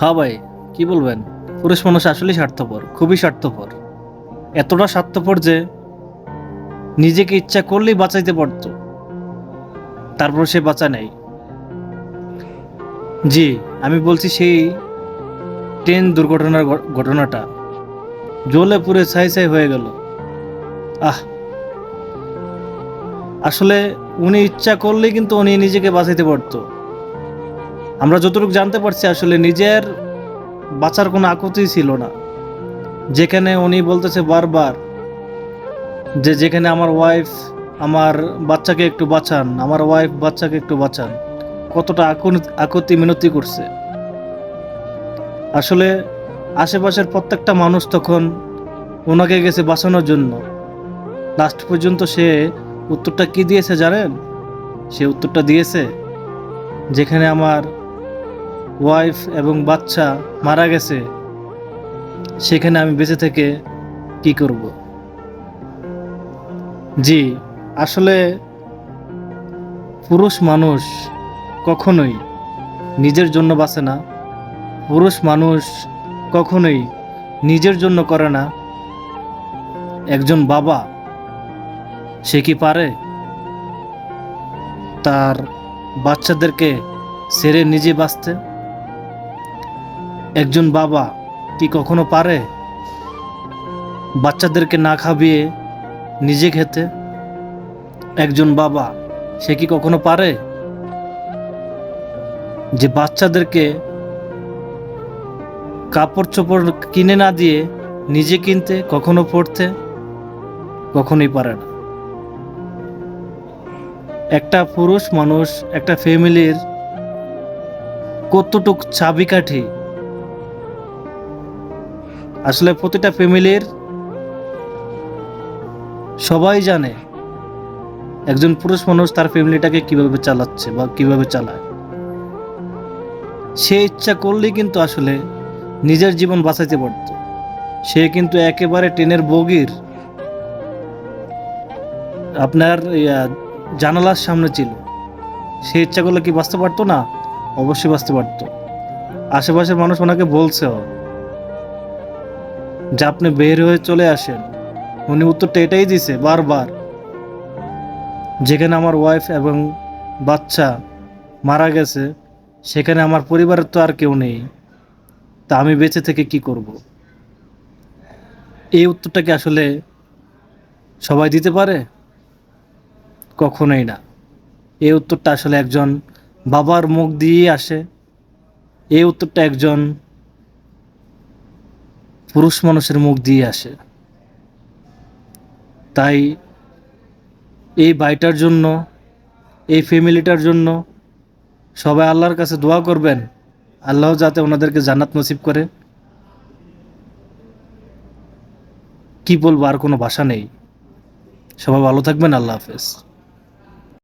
হ্যাঁ ভাই, কি বলবেন? পুরুষ মানুষ আসলেই স্বার্থপর, খুবই স্বার্থপর। এতটা স্বার্থপর যে নিজেকে ইচ্ছা করলেই বাঁচাইতে পারত। তারপর সে বাঁচা নেই। জি, আমি বলছি সেই ট্রেন দুর্ঘটনার ঘটনাটা। জ্বলে পুরে ছাই ছাই হয়ে গেল। আহ! আসলে উনি ইচ্ছা করলেই কিন্তু উনি নিজেকে বাঁচাইতে পারতো। আমরা যতটুকু জানতে পারছি, আসলে নিজের বাঁচার কোনো আকুতি ছিল না। যেখানে উনি বলতেছে বারবার যে, যেখানে আমার ওয়াইফ আমার বাচ্চাকে একটু বাঁচান, আমার ওয়াইফ বাচ্চাকে একটু বাঁচান। কতটা আকুতি, মিনতি করছে। আসলে আশেপাশের প্রত্যেকটা মানুষ তখন ওনাকে গেছে বাঁচানোর জন্য। লাস্ট পর্যন্ত সে উত্তরটা কি দিয়েছে জানেন? সে উত্তরটা দিয়েছে, যেখানে আমার ওয়াইফ এবং বাচ্চা মারা গেছে, সেখানে আমি বেঁচে থেকে কি করব? জি, আসলে পুরুষ মানুষ কখনোই নিজের জন্য বাঁচে না। পুরুষ মানুষ কখনোই নিজের জন্য করে না। একজন বাবা, সে কি পারে? তার বাচ্চাদেরকে সেরে নিজে বাঁচতে? একজন বাবা কি কখনো পারে? বাচ্চাদেরকে না খাবিয়ে নিজে খেতে? একজন বাবা সে কি কখনো পারে? যে বাচ্চাদেরকে কাপড় চোপড় কিনে না দিয়ে নিজে কিনতে, কখনো পড়তে, কখনোই পারে না। একটা পুরুষ মানুষ, একটা ফ্যামিলির কতটুক চাবিকাঠি আসলে প্রতিটা ফ্যামিলির সবাই জানে একজন পুরুষ মানুষ তার ফ্যামিলিটাকে কীভাবে চালাচ্ছে বা কীভাবে চালায়। সে ইচ্ছা করলেই কিন্তু আসলে নিজের জীবন বাঁচাইতে পারত। সে কিন্তু একেবারে ট্রেনের বগির আপনার জানালার সামনে ছিল। সে ইচ্ছা করলে কি বাঁচতে পারতো না? অবশ্যই বাঁচতে পারতো। আশেপাশের মানুষ ওনাকে বলছেও। যে আপনি বের হয়ে চলে আসেন। উনি উত্তরটা এটাই দিছে বারবার। যেখানে আমার ওয়াইফ এবং বাচ্চা মারা গেছে, সেখানে আমার পরিবারের তো আর কেউ নেই। তা আমি বেঁচে থেকে কি করব? এই উত্তরটা কি আসলে সবাই দিতে পারে? কখনোই না। এই উত্তরটা আসলে একজন বাবার মুখ দিয়েই আসে। এই উত্তরটা একজন পুরুষ মানুষের মুখ দিয়ে আসে। তাই এই বাড়িটার জন্য, এই ফ্যামিলিটার জন্য সবাই আল্লাহর কাছে দোয়া করবেন। আল্লাহ যাতে ওনাদেরকে জান্নাত নসিব করে। কি বলব, আর কোনো ভাষা নেই। সবাই ভালো থাকবেন, আল্লাহ হাফেজ।